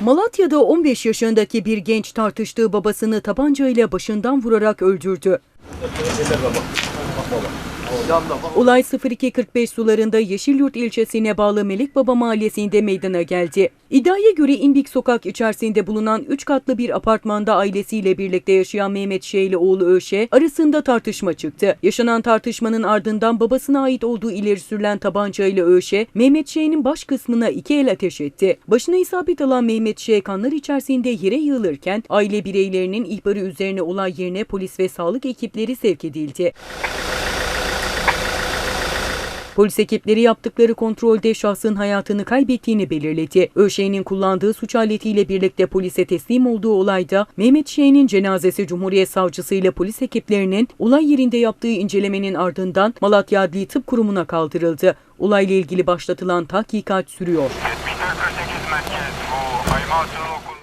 Malatya'da 15 yaşındaki bir genç tartıştığı babasını tabancayla başından vurarak öldürdü. Olay 0245 sularında Yeşilyurt ilçesine bağlı Melikbaba mahallesinde meydana geldi. İddiaya göre İmbik sokak içerisinde bulunan 3 katlı bir apartmanda ailesiyle birlikte yaşayan Mehmet Ş. ile oğlu Öşe arasında tartışma çıktı. Yaşanan tartışmanın ardından babasına ait olduğu ileri sürülen tabancayla Öşe, Mehmet Ş'nin baş kısmına iki el ateş etti. Başına isabet alan Mehmet Ş. kanlar içerisinde yere yığılırken aile bireylerinin ihbarı üzerine olay yerine polis ve sağlık ekipleri sevk edildi. Polis ekipleri yaptıkları kontrolde şahsın hayatını kaybettiğini belirledi. ÖŞ'nin kullandığı suç aletiyle birlikte polise teslim olduğu olayda Mehmet Ş'nin cenazesi Cumhuriyet Savcısı ile polis ekiplerinin olay yerinde yaptığı incelemenin ardından Malatya Adli Tıp Kurumu'na kaldırıldı. Olayla ilgili başlatılan tahkikat sürüyor. 7448 merkez. Bu.